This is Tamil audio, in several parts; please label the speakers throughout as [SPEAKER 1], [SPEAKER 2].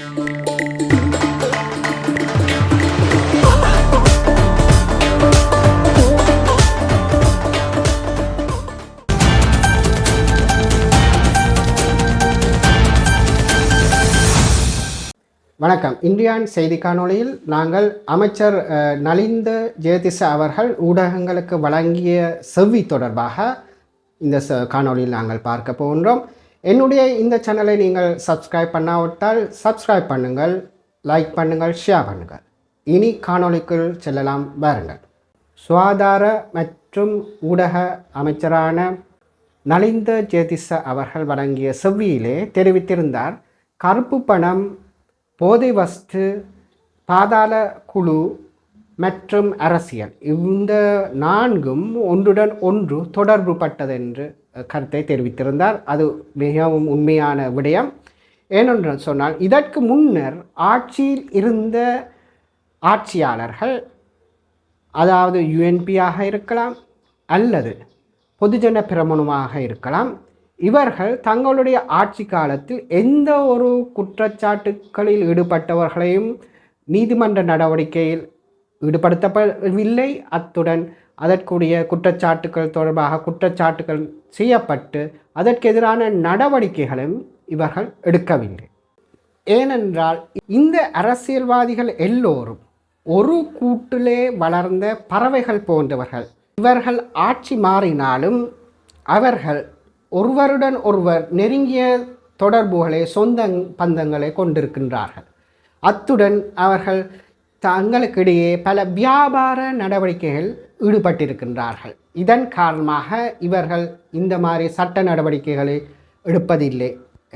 [SPEAKER 1] வணக்கம். இந்தியான் செய்தி காணொளியில் நாங்கள் அமைச்சர் நலிந்த ஜெயதிச அவர்கள் ஊடகங்களுக்கு வழங்கிய செவ்வி தொடர்பாக இந்த காணொளியில் நாங்கள் பார்க்க போகின்றோம். என்னுடைய இந்த சேனலை நீங்கள் சப்ஸ்கிரைப் பண்ணாவிட்டால் சப்ஸ்கிரைப் பண்ணுங்கள் லைக் பண்ணுங்கள் ஷேர் பண்ணுங்கள். இனி காணொளிக்குள் செல்லலாம். பாருங்கள் சுகாதார மற்றும் ஊடக அமைச்சரான நலிந்த ஜெயதிச அவர்கள் வழங்கிய செவ்வியிலே தெரிவித்திருந்தார் கருப்பு பணம் போதை வஸ்து பாதாள குழு மற்றும் அரசியல். இந்த நான்கும் ஒன்றுடன் ஒன்று தொடர்புபட்டது என்று கருத்தை தெரிவித்திருந்தார். அது மிகவும் உண்மையான விடயம். ஏனென்று சொன்னால் இதற்கு முன்னர் ஆட்சியில் இருந்த ஆட்சியாளர்கள் அதாவது யுஎன்பியாக இருக்கலாம் அல்லது பொதுஜன பிரமணமாக இருக்கலாம் இவர்கள் தங்களுடைய ஆட்சி காலத்தில் எந்த ஒரு குற்றச்சாட்டுகளில் ஈடுபட்டவர்களையும் நீதிமன்ற நடவடிக்கையில் ஈடுபடுத்தப்படவில்லை. அத்துடன் அதற்குரிய குற்றச்சாட்டுகள் தொடர்பாக குற்றச்சாட்டுகள் செய்யப்பட்டு அதற்கு எதிரான நடவடிக்கைகளும் இவர்கள் எடுக்கவில்லை. ஏனென்றால் இந்த அரசியல்வாதிகள் எல்லோரும் ஒரு கூட்டிலே வளர்ந்த பறவைகள் போன்றவர்கள். இவர்கள் ஆட்சி மாறினாலும் அவர்கள் ஒருவருடன் ஒருவர் நெருங்கிய தொடர்புகளை சொந்த பந்தங்களை கொண்டிருக்கின்றார்கள். அத்துடன் அவர்கள் தங்களுக்கிடையே பல வியாபார நடவடிக்கைகள் ஈடுபட்டிருக்கின்றார்கள். இதன் காரணமாக இவர்கள் இந்த மாதிரி சட்ட நடவடிக்கைகளை எடுப்பதில்லை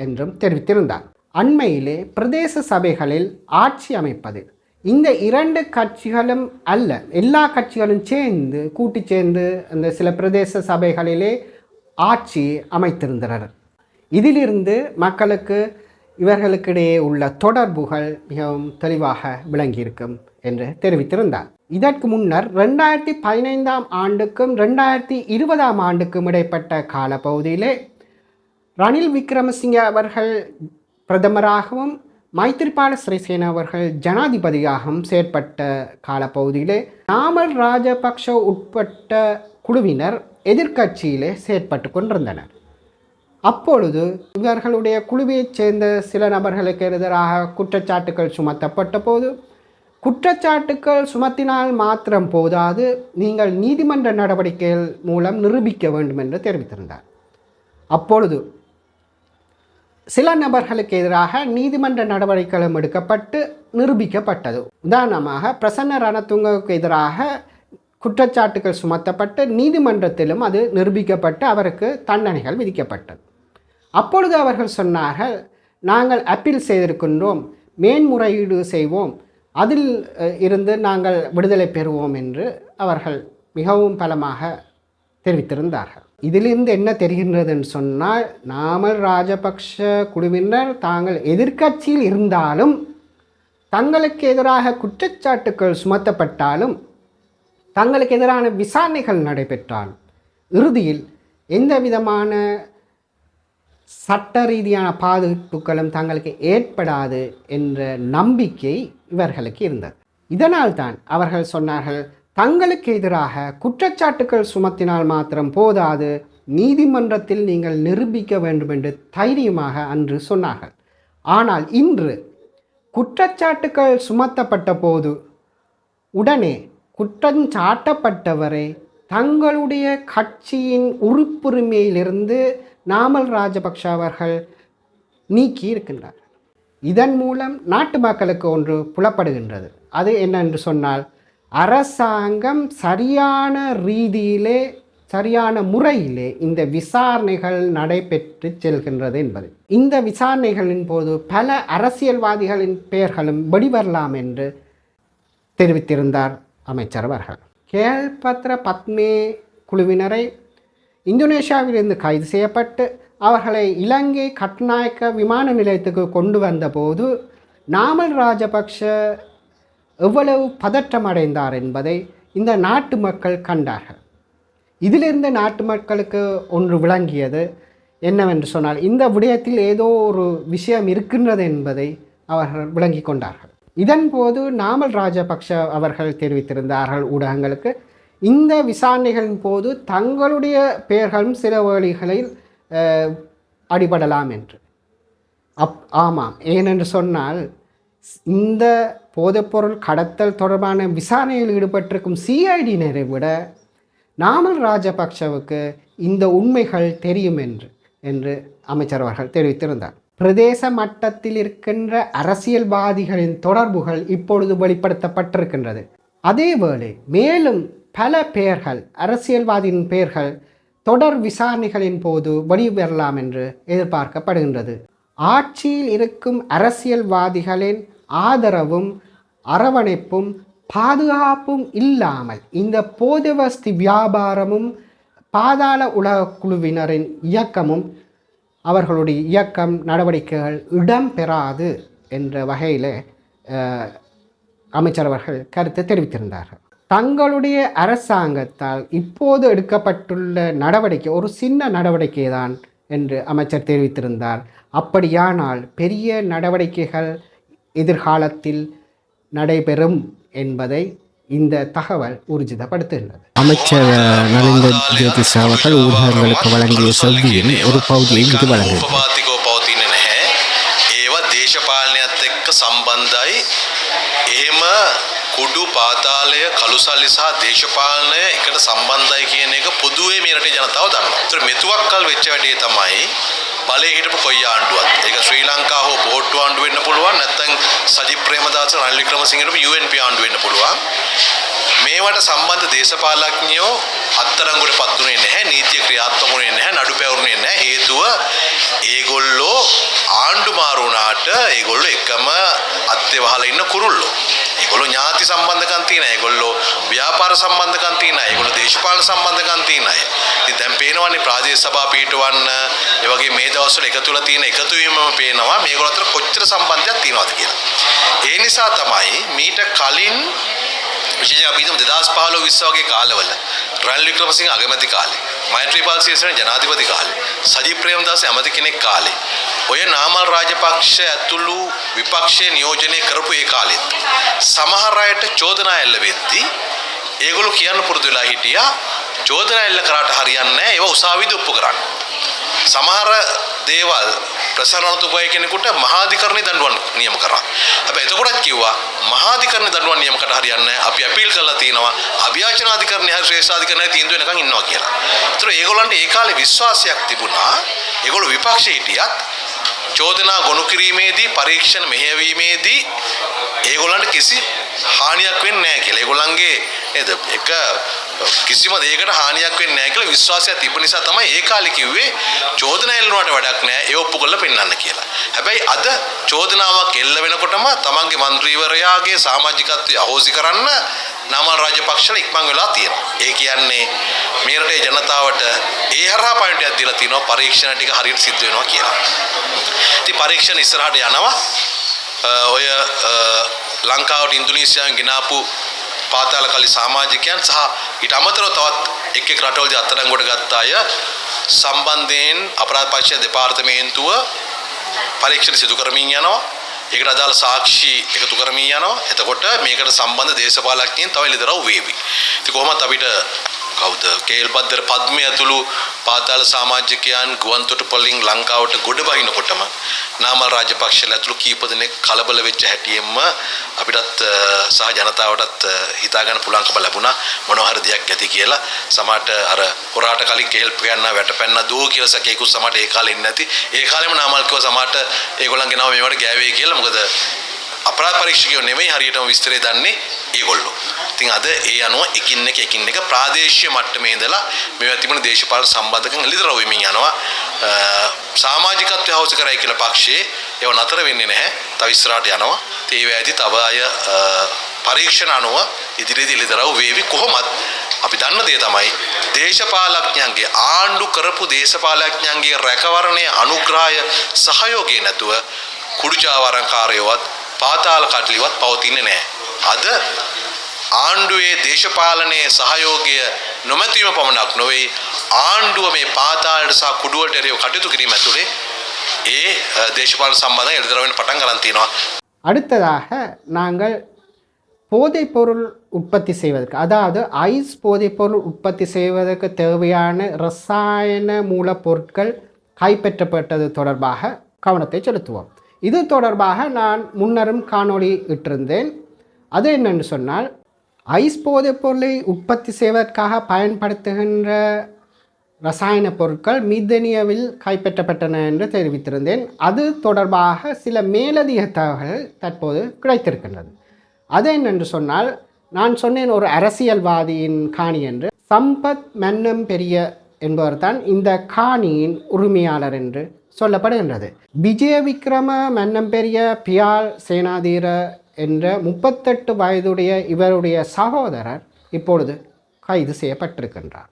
[SPEAKER 1] என்றும் தெரிவித்திருந்தார். அண்மையிலே பிரதேச சபைகளில் ஆட்சி அமைப்பது இந்த இரண்டு கட்சிகளும் அல்ல எல்லா கட்சிகளும் சேர்ந்து கூட்டி சேர்ந்து அந்த சில பிரதேச சபைகளிலே ஆட்சி அமைத்திருந்தனர். இதிலிருந்து மக்களுக்கு இவர்களுக்கிடையே உள்ள தொடர்புகள் மிகவும் தெளிவாக விளங்கியிருக்கும் என்று தெரிவித்திருந்தார். இதற்கு முன்னர் ரெண்டாயிரத்தி பதினைந்தாம் ஆண்டுக்கும் ரெண்டாயிரத்தி இருபதாம் ஆண்டுக்கும் இடைப்பட்ட காலப்பகுதியிலே ரணில் விக்ரமசிங்க அவர்கள் பிரதமராகவும் மைத்திரிபால சிறிசேன அவர்கள் ஜனாதிபதியாகவும் செயற்பட்ட காலப்பகுதியிலே நாமல் ராஜபக்ஷ உட்பட்ட குழுவினர் எதிர்க்கட்சியிலே செயற்பட்டு கொண்டிருந்தனர். அப்பொழுது இவர்களுடைய குழுவைச் சேர்ந்த சில நபர்களுக்கு எதிராக குற்றச்சாட்டுகள் சுமத்தப்பட்ட போது குற்றச்சாட்டுக்கள் சுமத்தினால் மாத்திரம் போதாது நீங்கள் நீதிமன்ற நடவடிக்கைகள் மூலம் நிரூபிக்க வேண்டும் என்று தெரிவித்திருந்தார். அப்பொழுது சில நபர்களுக்கு எதிராக நீதிமன்ற நடவடிக்கைகளும் எடுக்கப்பட்டு நிரூபிக்கப்பட்டது. உதாரணமாக பிரசன்ன ரணத்துங்கவுக்கு எதிராக குற்றச்சாட்டுகள் சுமத்தப்பட்டு நீதிமன்றத்திலும் அது நிரூபிக்கப்பட்டு அவருக்கு தண்டனைகள் விதிக்கப்பட்டது. அப்பொழுது அவர்கள் சொன்னார்கள் நாங்கள் அப்பீல் செய்திருக்கின்றோம் மேன்முறையீடு செய்வோம். அதில் இருந்து நாங்கள் விடுதலை பெறுவோம் என்று அவர்கள் மிகவும் பலமாக தெரிவித்திருந்தார்கள். இதிலிருந்து என்ன தெரிகின்றதுன்னு சொன்னால் நாமல் ராஜபக்ஷ குழுவினர் தாங்கள் எதிர்க்கட்சியில் இருந்தாலும் தங்களுக்கு எதிராக குற்றச்சாட்டுக்கள் சுமத்தப்பட்டாலும் தங்களுக்கு எதிரான விசாரணைகள் நடைபெற்றாலும் இறுதியில் எந்த விதமான சட்ட ரீதியான பாதிப்புகளும் தங்களுக்கு ஏற்படாது என்ற நம்பிக்கை இவர்களுக்கு இருந்தது. இதனால்தான் அவர்கள் சொன்னார்கள் தங்களுக்கு எதிராக குற்றச்சாட்டுகள் சுமத்தினால் மாத்திரம் போதாது நீதிமன்றத்தில் நீங்கள் நிரூபிக்க வேண்டும் என்று தைரியமாக அன்று சொன்னார்கள். ஆனால் இன்று குற்றச்சாட்டுகள் சுமத்தப்பட்ட போது உடனே குற்றஞ்சாட்டப்பட்டவரை தங்களுடைய கட்சியின் உறுப்புரிமையிலிருந்து நாமல் ராஜபக்ஷ அவர்கள் நீக்கி இருக்கின்றார். இதன் மூலம் நாட்டு மக்களுக்கு ஒன்று புலப்படுகின்றது. அது என்னென்று சொன்னால் அரசாங்கம் சரியான ரீதியிலே சரியான முறையிலே இந்த விசாரணைகள் நடைபெற்று செல்கின்றது என்பது. இந்த விசாரணைகளின் போது பல அரசியல்வாதிகளின் பெயர்களும் வெளிவரலாம் என்று தெரிவித்திருந்தார் அமைச்சர் அவர்கள். கேள்பத்ர பத்மே குழுவினரை இந்தோனேஷியாவிலிருந்து கைது செய்யப்பட்டு அவர்களை இலங்கை கட்நாயக்க விமான நிலையத்துக்கு கொண்டு வந்தபோது நாமல் ராஜபக்ஷ எவ்வளவு பதற்றம் அடைந்தார் என்பதை இந்த நாட்டு மக்கள் கண்டார்கள். இதிலிருந்து நாட்டு மக்களுக்கு ஒன்று விளங்கியது என்னவென்று சொன்னால் இந்த விடயத்தில் ஏதோ ஒரு விஷயம் இருக்கின்றது என்பதை அவர்கள் விளங்கி கொண்டார்கள். இதன் போது நாமல் ராஜபக்ஷ அவர்கள் தெரிவித்திருந்தார்கள் ஊடகங்களுக்கு. இந்த விசாரணைகளின் போது தங்களுடைய பெயர்களும் சில வழிகளில் அடிபடலாம் என்று. அப் ஆமாம். ஏனென்று சொன்னால் இந்த போதைப்பொருள் கடத்தல் தொடர்பான விசாரணையில் ஈடுபட்டிருக்கும் சிஐடியினரை விட நாமல் ராஜபக்ஷவுக்கு இந்த உண்மைகள் தெரியும் என்று என்று அமைச்சர் அவர்கள் தெரிவித்திருந்தார். பிரதேச மட்டத்தில் இருக்கின்ற அரசியல்வாதிகளின் தொடர்புகள் இப்பொழுது வெளிப்படுத்தப்பட்டிருக்கின்றது. அதேவேளை மேலும் பல பெயர்கள் அரசியல்வாதியின் பெயர்கள் தொடர் விசாரணைகளின் போது வெளிவரலாம் என்று எதிர்பார்க்கப்படுகின்றது. ஆட்சியில் இருக்கும் அரசியல்வாதிகளின் ஆதரவும் அரவணைப்பும் பாதுகாப்பும் இல்லாமல் இந்த போதவஸ்தி வியாபாரமும் பாதாள உலக குழுவினரின் இயக்கமும் அவர்களுடைய இயக்கம் நடவடிக்கைகள் இடம்பெறாது என்ற வகையில் அமைச்சரவர்கள் அமைச்சர் அவர்கள் கருத்து தெரிவித்திருந்தார்கள். தங்களுடைய அரசாங்கத்தால் இப்போது எடுக்கப்பட்டுள்ள நடவடிக்கை ஒரு சின்ன நடவடிக்கை தான் என்று அமைச்சர் தெரிவித்திருந்தார் அப்படியானால் பெரிய நடவடிக்கைகள் எதிர்காலத்தில் நடைபெறும் என்பதை இந்த தகவல் ஊர்ஜிதப்படுத்துகின்றது
[SPEAKER 2] அமைச்சர் அஹ், நலிந்த ஜோதிஷ் அவர்கள் ஊடகங்களுக்கு வழங்கிய செவ்வியின் ஒரு பகுதியை இங்கு வழங்குகிறார்
[SPEAKER 3] උපපාතිකව පවතින්නේ නැහැ. ඒවා දේශපාලනයත් එක්ක සම්බන්ධයි. එහෙම කුඩු පාතාලය කළුසල්ලි සහ දේශපාලනය එකට සම්බන්ධයි කියන එක පොදුවේ මේ රටේ ජනතාව දන්නවා. ඒතර මෙතුවක් කල් වෙච්ච වැඩේ තමයි බලේ හිටපු කොයි ආණ්ඩුවත්. ඒක ශ්‍රී ලංකා හෝ පොහොට්ටු ආණ්ඩු වෙන්න පුළුවන් නැත්නම් සජිත් ප්‍රේමදාස රනිල් වික්‍රමසිංහට UNP ආණ්ඩු වෙන්න පුළුවන්. මේවට සම්බන්ධ දේශපාලඥයෝ අත්තරංගුවට පත් වුණේ නැහැ නීතිය ක්‍රියාත්මක වුණේ නැහැ නඩු පැවරුනේ නැහැ හේතුව ඒගොල්ලෝ ආණ්ඩු මාරු වුණාට ඒගොල්ලෝ එකම අත්තේ වහලා ඉන්න කුරුල්ලෝ ඒගොල්ලෝ ඥාති සම්බන්ධකම් තියෙන අය ඒගොල්ලෝ ව්‍යාපාර සම්බන්ධකම් තියෙන අය ඒගොල්ලෝ දේශපාලන සම්බන්ධකම් තියෙන අය ඉතින් දැන් පේනවනේ ප්‍රාදේශ සභා පිටවන්න. ඒ වගේ මේ දවස්වල එකතු වෙලා තියෙන එකතු වීමම පේනවා. මේගොල්ලෝ අතර කොච්චර සම්බන්ධයක් තියෙනවද කියලා. ඒ නිසා තමයි මීට කලින් විශේෂයෙන් අපි හිතමු 2015 20 වගේ කාලවල රනිල් වික්‍රමසිංහ අගමැති කාලේ මෛත්‍රීපාල සිරිසේන ජනාධිපති කාලේ සජිත් ප්‍රේමදාස ඇමති කෙනෙක් කාලේ. ඔය නාමල් රාජපක්ෂ ඇතුළු විපක්ෂය නියෝජනය කරපු ඒ කාලෙත් සමහර අයට චෝදනා එල්ල වෙද්දී ඒගොල්ලෝ කියන්න පුරුදු වෙලා හිටියා චෝදනා එල්ල කරාට හරියන්නේ නැහැ ඒවා උසාවියේදී ඔප්පු කරන්න. සමහර දේවල් ප්‍රසාරණතුපය කෙනෙකුට මහාධිකරණය දඬුවම් නියම කරා. හැබැයි එතකොටත් කිව්වා මහාධිකරණ දඬුවම් නියම කරට හරියන්නේ නැහැ. අපි අපීල් කරලා තියෙනවා. අභියාචනාධිකරණය හරි ශ්‍රේෂ්ඨාධිකරණය තීන්දුව වෙනකන් ඉන්නවා කියලා. ඒතර ඒගොල්ලන්ට ඒ කාලේ විශ්වාසයක් තිබුණා. ඒගොල්ලෝ විපක්ෂයේ හිටියත් චෝදනා ගොනු කිරීමේදී පරීක්ෂණ මෙහෙයවීමේදී ඒගොල්ලන්ට කිසි හානියක් වෙන්නේ නැහැ කියලා. ඒගොල්ලන්ගේ නේද එක කිසිම දෙයකට හානියක් වෙන්නේ නැහැ කියලා විශ්වාසය තිබෙන නිසා තමයි ඒ කාලේ කිව්වේ චෝදනා එල්ලුණාට වැඩක් නැහැ ඒ ඔප්පු කරලා පෙන්වන්න කියලා. හැබැයි අද චෝදනාවක් එල්ල වෙනකොටම තමන්ගේ മന്ത്രിවරයාගේ සමාජිකත්වය අහෝසි කරන්න නාමල් රාජපක්ෂල ඉක්මන් වෙලා තියෙනවා. ඒ කියන්නේ මේ රටේ ජනතාවට ඒ හරහා පණිවිඩයක් දීලා තිනවා පරීක්ෂණ ටික හරියට සිද්ධ වෙනවා කියලා. ඉතින් පරීක්ෂණ ඉස්සරහට යනවා. ඔය ලංකාවට ඉන්දුනීසියාවෙන් ගෙනාපු පාතාල කලි සමාජිකයන් සහ ඊට අමතරව තවත් එක් එක් රටවලදී අත්අඩංගුවට ගත්ත අය සම්බන්ධයෙන් අපරාධ පරීක්ෂණ දෙපාර්තමේන්තුව පරීක්ෂණ සිදු කරමින් යනවා. ඒකට අදාළ සාක්ෂි එකතු කරමින් යනවා. එතකොට මේකට සම්බන්ධ දේශපාලඥයින් තව එළිදරව් වේවි. ඉතින් කොහොමත් අපිට කවුද? කේල් බද්දර පද්මය ඇතුළු පාතාල සමාජිකයන් ගුවන්තොටුපළින් ලංකාවට ගොඩ බහිනකොටම නාමල් රාජපක්ෂලා ඇතුළු කීප දෙනෙක් කලබල වෙච්ච හැටියෙන්ම අපිටත් අ, සහ ජනතාවටත් අ, හිතාගන්න පුළුවන්කම ලැබුණා. මොනවා හරි දෙයක් ඇති කියලා. සමහරට අර හොරාට කලින් කේල් පෑන්න වැටපැන්න දෝ කියලා සැකේකුත් සමහරට ඒ කාලේ ඉන්නේ නැති. ඒ කාලෙම නාමල් කිව්වා සමහරට ඒගොල්ලන් ගෙනාව මේවට ගෑවේ කියලා. මොකද අපරාධ පරීක්ෂකයෝ නෙමෙයි හරියටම විස්තරය දන්නේ. ඒගොල්ලෝ. ඉතින් අද ඒ අනුව එකින් එක එකින් එක ප්‍රාදේශීය මට්ටමේ ඉඳලා මේවා තිබුණ දේශපාලන සම්බන්ධකම් එළිදර වෙමින් යනවා. අ, සමාජිකත්වය හවුස් කරයි කියලා පක්ෂයේ ඒව නතර වෙන්නේ නැහැ. තව ඉස්සරහට යනවා. ඉතින් ඒ වෑදී තව අය අ, පරීක්ෂණ අනුව ඉදිරියේදී එළිදරව් වේවි කොහොමත් අපි දන්න දේ තමයි දේශපාලඥයන්ගේ ආණ්ඩු කරපු දේශපාලඥයන්ගේ රැකවරණය අනුග්‍රහය සහයෝගය නැතුව කුඩුචාවරංකාරයවත් පාතාල කටලිවත් පවතින්නේ නැහැ. අද ආණ්ඩුවේ දේශපාලනයේ සහයෝගය නොමැතිවීම පමණක් නොවේ ආණ්ඩුව මේ පාතාලට සහ කුඩුවට එරෙහිව කටයුතු කිරීම ඇතුලේ ඒ අ, දේශපාලන සම්බන්ධයෙන් එළිදරව් වෙන්න පටන් ගන්න තියෙනවා.
[SPEAKER 1] அடுத்ததாக நாங்கள் போதைப்பொருள் உற்பத்தி செய்வதற்கு அதாவது ஐஸ் போதைப்பொருள் உற்பத்தி செய்வதற்கு தேவையான ரசாயன மூலப்பொருட்கள் கைப்பற்றப்பட்டது தொடர்பாக கவனத்தை செலுத்துவோம் இது தொடர்பாக நான் முன்னரும் காணொளி இட்டிருந்தேன் அது என்னென்னு சொன்னால் ஐஸ் போதைப் பொருளை உற்பத்தி செய்வதற்காக பயன்படுத்துகின்ற ரசாயன பொருட்கள் மிதனியாவில் கைப்பற்றப்பட்டன என்று தெரிவித்திருந்தேன். அது தொடர்பாக சில மேலதிக தகவல்கள் தற்போது கிடைத்திருக்கின்றது. அது என்னென்று சொன்னால் நான் சொன்னேன் ஒரு அரசியல்வாதியின் காணி என்று. சம்பத் மன்னம் பெரிய என்பவர் தான் இந்த காணியின் உரிமையாளர் என்று சொல்லப்படுகின்றது. விஜய விக்ரம மன்னம் பெரிய பியால் சேனாதீர என்ற முப்பத்தெட்டு வயதுடைய இவருடைய சகோதரர் இப்பொழுது கைது செய்யப்பட்டிருக்கின்றார்.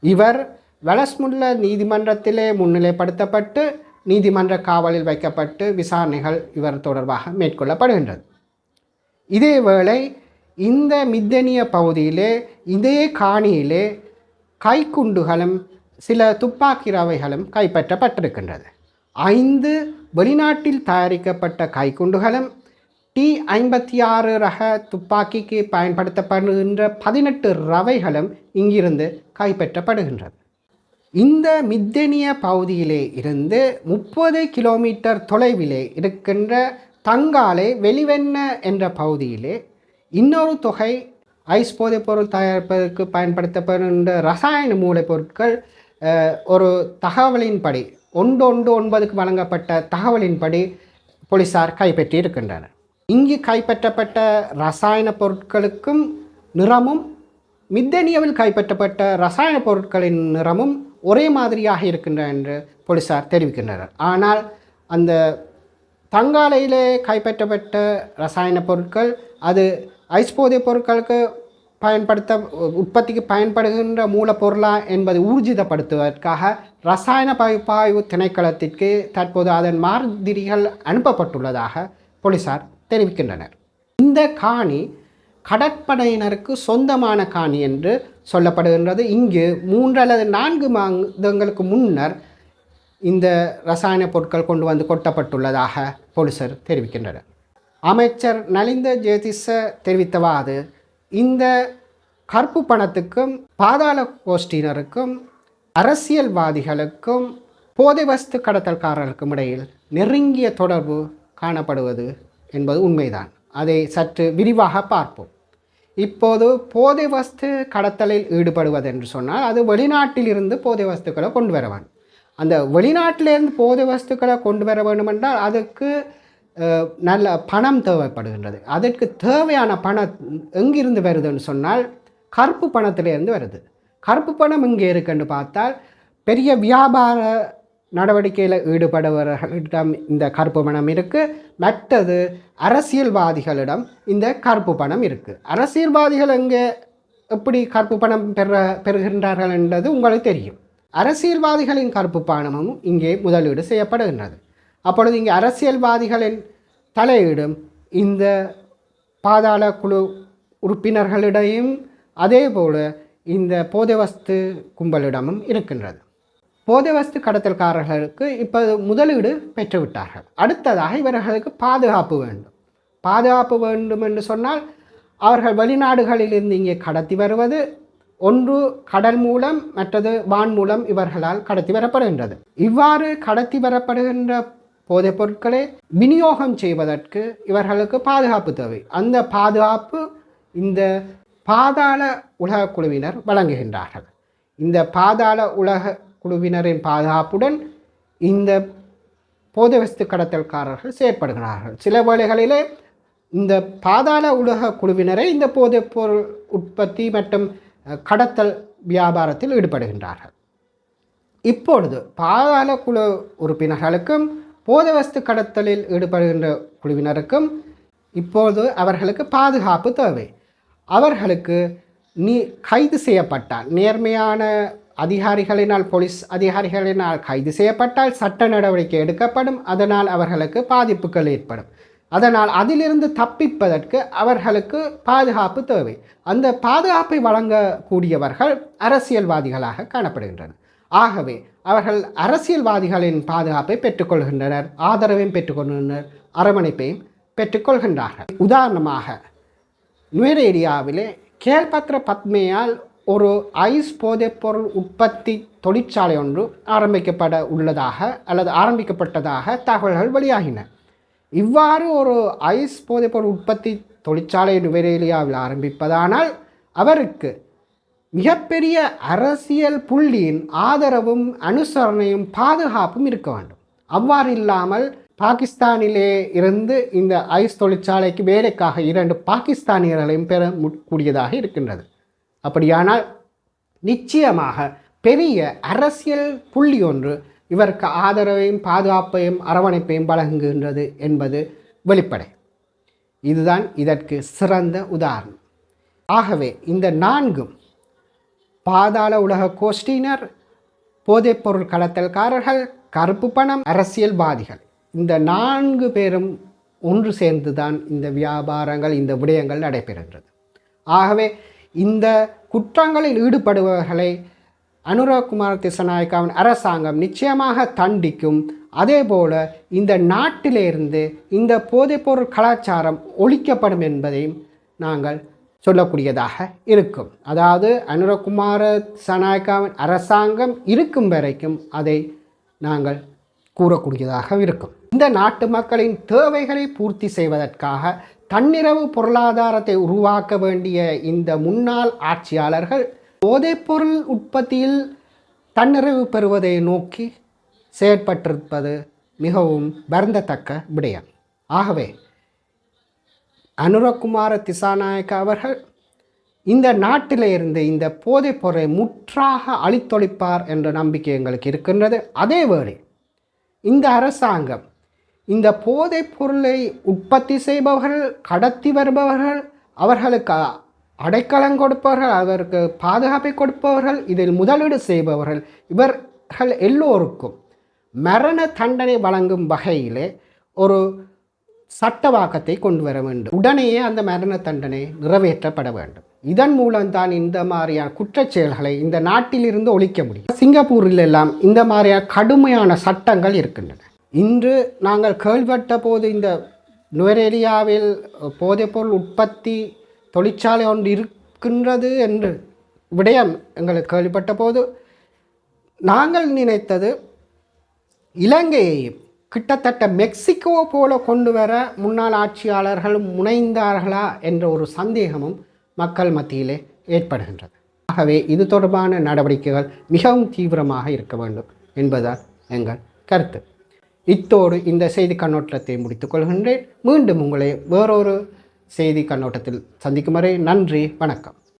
[SPEAKER 1] இவர் வலஸ்முல்ல நீதிமன்றத்திலே முன்னிலைப்படுத்தப்பட்டு நீதிமன்ற காவலில் வைக்கப்பட்டு விசாரணைகள் இவர் தொடர்பாக மேற்கொள்ளப்படுகின்றது. இதேவேளை இந்த மித்தனிய பகுதியிலே இதே காணியிலே கைக்குண்டுகளும் சில துப்பாக்கி ரவைகளும் கைப்பற்றப்பட்டிருக்கின்றது. ஐந்து வெளிநாட்டில் தயாரிக்கப்பட்ட கைக்குண்டுகளும் டி ஐம்பத்தி ஆறு ரக துப்பாக்கிக்கு பயன்படுத்தப்படுகின்ற பதினெட்டு ரவைகளும் இங்கிருந்து கைப்பற்றப்படுகின்றது. இந்த மித்தனிய பகுதியிலே இருந்து முப்பது கிலோமீட்டர் தொலைவிலே இருக்கின்ற தங்காலை வெளிவெண்ண என்ற பகுதியிலே இன்னொரு தொகை ஐஸ் போதைப் பொருள் தயாரிப்பதற்கு பயன்படுத்தப்படுகின்ற ரசாயன மூலப்பொருட்கள் ஒரு தகவலின்படி ஒன்று ஒன்று ஒன்பதுக்கு வழங்கப்பட்ட தகவலின்படி போலீசார் கைப்பற்றி இருக்கின்றனர் இங்கு கைப்பற்றப்பட்ட ரசாயன பொருட்களுக்கும் நிறமும் மித்தனியாவில் கைப்பற்றப்பட்ட ரசாயன பொருட்களின் நிறமும் ஒரே மாதிரியாக இருக்கின்றன என்று போலீசார் தெரிவிக்கின்றனர். ஆனால் அந்த தங்காலையிலே கைப்பற்றப்பட்ட ரசாயன பொருட்கள் அது ஐஸ் போதைப் பொருட்களுக்கு பயன்படுத்த உற்பத்திக்கு பயன்படுகின்ற மூலப்பொருளா என்பதை ஊர்ஜிதப்படுத்துவதற்காக ரசாயன பகுப்பாய்வு திணைக்களத்திற்கு தற்போது அதன் மாதிரிகள் அனுப்பப்பட்டுள்ளதாக போலீசார் தெரிவிக்கின்றனர். இந்த காணி கடற்படையினருக்கு சொந்தமான காணி என்று சொல்லப்படுகின்றது. இங்கு மூன்று அல்லது நான்கு மாதங்களுக்கு முன்னர் இந்த ரசாயன பொருட்கள் கொண்டு வந்து கொட்டப்பட்டுள்ளதாக போலீசார் தெரிவிக்கின்றனர். அமைச்சர் நலிந்த ஜெயதிச தெரிவித்தவாறு இந்த கருப்பு பணத்துக்கும் பாதாள கோஷ்டியினருக்கும் அரசியல்வாதிகளுக்கும் போதை வஸ்து கடத்தல்காரர்களுக்கும் இடையில் நெருங்கிய தொடர்பு காணப்படுவது என்பது உண்மைதான். அதை சற்று விரிவாக பார்ப்போம். இப்போது போதை வஸ்து கடத்தலில் ஈடுபடுவது என்று சொன்னால் அது வெளிநாட்டிலிருந்து போதை வஸ்துக்களை கொண்டு வர அந்த வெளிநாட்டிலிருந்து போதை வஸ்துக்களை கொண்டு வர வேண்டுமென்றால் அதுக்கு நல்ல பணம் தேவைப்படுகின்றது. அதற்கு தேவையான பணம் எங்கிருந்து வருதுன்னு சொன்னால் கருப்பு பணத்திலேருந்து வருது. கருப்பு பணம் இங்கே இருக்குன்னு பார்த்தால் பெரிய வியாபார நடவடிக்கையில் ஈடுபடுபவர்களிடம் இந்த கருப்பு பணம் இருக்குது மற்றது அரசியல்வாதிகளிடம் இந்த கருப்பு பணம் இருக்குது அரசியல்வாதிகள் எங்கே எப்படி கருப்பு பணம் பெற பெறுகின்றார்கள் என்றது உங்களுக்கு தெரியும். அரசியல்வாதிகளின் கருப்பு பணமும் இங்கே முதலீடு செய்யப்படுகின்றது. அப்பொழுது இங்கே அரசியல்வாதிகளின் தலையீடும் இந்த பாதாள குழு உறுப்பினர்களிடையும் அதே போல் இந்த போதைவஸ்து கும்பலிடமும் இருக்கின்றது. போதைவஸ்து கடத்தல்காரர்களுக்கு இப்போ முதலீடு பெற்றுவிட்டார்கள். அடுத்ததாக இவர்களுக்கு பாதுகாப்பு வேண்டும். பாதுகாப்பு வேண்டும் என்று சொன்னால் அவர்கள் வெளிநாடுகளிலிருந்து இங்கே கடத்தி வருவது ஒன்று கடல் மூலம் மற்றது வான் மூலம் இவர்களால் கடத்தி வரப்படுகின்றது. இவ்வாறு கடத்தி வரப்படுகின்ற போதைப் பொருட்களை விநியோகம் செய்வதற்கு இவர்களுக்கு பாதுகாப்பு தேவை. அந்த பாதுகாப்பு இந்த பாதாள உலக குழுவினர் வழங்குகின்றார்கள். இந்த பாதாள உலக குழுவினரின் பாதுகாப்புடன் இந்த போதவஸ்து கடத்தல்காரர்கள் செயற்படுகிறார்கள். சில வேளைகளிலே இந்த பாதாள உலக குழுவினரை இந்த போதைப் பொருள் உற்பத்தி மற்றும் கடத்தல் வியாபாரத்தில் ஈடுபடுகின்றார்கள். இப்பொழுது பாதாள குழு உறுப்பினர்களுக்கும் போதவஸ்து கடத்தலில் ஈடுபடுகின்ற குழுவினருக்கும் இப்போது அவர்களுக்கு பாதுகாப்பு தேவை. அவர்களுக்கு நீ கைது செய்யப்பட்டால் நேர்மையான அதிகாரிகளினால் போலீஸ் அதிகாரிகளினால் கைது செய்யப்பட்டால் சட்ட நடவடிக்கை எடுக்கப்படும். அதனால் அவர்களுக்கு பாதிப்புகள் ஏற்படும். அதனால் அதிலிருந்து தப்பிப்பதற்கு அவர்களுக்கு பாதுகாப்பு தேவை. அந்த பாதுகாப்பை வழங்கக்கூடியவர்கள் அரசியல்வாதிகளாக காணப்படுகின்றனர். ஆகவே அவர்கள் அரசியல்வாதிகளின் பாதுகாப்பை பெற்றுக்கொள்கின்றனர் ஆதரவையும் பெற்றுக்கொள்கின்றனர் அரவணைப்பையும் பெற்றுக்கொள்கின்றார்கள். உதாரணமாக நுவேரேரியாவிலே கேல்பத்ர பத்மையால் ஒரு ஐஸ் போதைப்பொருள் உற்பத்தி தொழிற்சாலை ஒன்று ஆரம்பிக்கப்பட உள்ளதாக அல்லது ஆரம்பிக்கப்பட்டதாக தகவல்கள் வெளியாகின. இவ்வாறு ஒரு ஐஸ் போதைப்பொருள் உற்பத்தி தொழிற்சாலை நுவரேலியாவில் ஆரம்பிப்பதானால் அவருக்கு மிகப்பெரிய அரசியல் புள்ளியின் ஆதரவும் அனுசரணையும் பாதுகாப்பும் இருக்க வேண்டும். அவ்வாறு இல்லாமல் பாகிஸ்தானிலே இருந்து இந்த ஐஸ் தொழிற்சாலைக்கு வேலைக்காக இரண்டு பாகிஸ்தானியர்களையும் பெற கூடியதாக இருக்கின்றது. அப்படியானால் நிச்சயமாக பெரிய அரசியல் புள்ளி ஒன்று இவருக்கு ஆதரவையும் பாதுகாப்பையும் அரவணைப்பையும் வழங்குகின்றது என்பது வெளிப்படை. இதுதான் இதற்கு சிறந்த உதாரணம். ஆகவே இந்த நான்கும் பாதாள உலக கோஷ்டியினர் போதைப்பொருள் கடத்தல்காரர்கள் கருப்பு பணம் அரசியல்வாதிகள் இந்த நான்கு பேரும் ஒன்று சேர்ந்துதான் இந்த வியாபாரங்கள் இந்த விடயங்கள் நடைபெறுகின்றது. ஆகவே இந்த குற்றங்களில் ஈடுபடுபவர்களை அனுரகுமார் திசநாயக்காவின் அரசாங்கம் நிச்சயமாக தண்டிக்கும். அதேபோல இந்த நாட்டிலிருந்து இந்த போதைப்பொருள் கலாச்சாரம் ஒழிக்கப்படும் என்பதையும் நாங்கள் சொல்லக்கூடியதாக இருக்கும். அதாவது அனுரகுமார சநாயக்காவின் அரசாங்கம் இருக்கும் வரைக்கும் அதை நாங்கள் கூறக்கூடியதாக இருக்கும். இந்த நாட்டு மக்களின் தேவைகளை பூர்த்தி செய்வதற்காக தன்னிறவு பொருளாதாரத்தை உருவாக்க வேண்டிய இந்த முன்னாள் ஆட்சியாளர்கள் போதைப்பொருள் உற்பத்தியில் தன்னிறைவு பெறுவதை நோக்கி செயற்பட்டிருப்பது மிகவும் வருந்தத்தக்க விடயம். ஆகவே அனுரகுமார திசாநாயக்க அவர்கள் இந்த நாட்டிலிருந்து இந்த போதைப் பொருளை முற்றாக அழித்தொழிப்பார் என்ற நம்பிக்கை எங்களுக்கு இருக்கின்றது. அதே வேளை இந்த அரசாங்கம் இந்த போதைப் பொருளை உற்பத்தி செய்பவர்கள் கடத்தி வருபவர்கள் அவர்களுக்கு அடைக்கலம் கொடுப்பவர்கள் அவருக்கு பாதுகாப்பை கொடுப்பவர்கள் இதில் முதலீடு செய்பவர்கள் இவர்கள் எல்லோருக்கும் மரண தண்டனை வழங்கும் வகையிலே ஒரு சட்டவாக்கத்தை கொண்டு வர வேண்டும். உடனேயே அந்த மரண தண்டனை நிறைவேற்றப்பட வேண்டும். இதன் மூலம்தான் இந்த மாதிரியான குற்றச் செயல்களை இந்த நாட்டிலிருந்து ஒழிக்க முடியும். சிங்கப்பூரில் எல்லாம் இந்த மாதிரியான கடுமையான சட்டங்கள் இருக்கின்றன. இன்று நாங்கள் கேள்விப்பட்ட போது இந்த நுவரேலியாவில் போதைப்பொருள் உற்பத்தி தொழிற்சாலை ஒன்று இருக்கின்றது என்று விடயம் எங்களுக்கு கேள்விப்பட்ட போது நாங்கள் நினைத்தது இலங்கையையும் கிட்டத்தட்ட மெக்சிகோ போல கொண்டு வர முன்னாள் ஆட்சியாளர்கள் முனைந்தார்களா என்ற ஒரு சந்தேகமும் மக்கள் மத்தியிலே ஏற்படுகின்றது. ஆகவே இது தொடர்பான நடவடிக்கைகள் மிகவும் தீவிரமாக இருக்க வேண்டும் என்பதால் எங்கள் கருத்து. இத்தோடு இந்த செய்தி கண்ணோட்டத்தை முடித்துக் கொள்கின்றேன். மீண்டும் உங்களை வேறொரு செய்தி கண்ணோட்டத்தில் சந்திக்கும் வரை நன்றி வணக்கம்.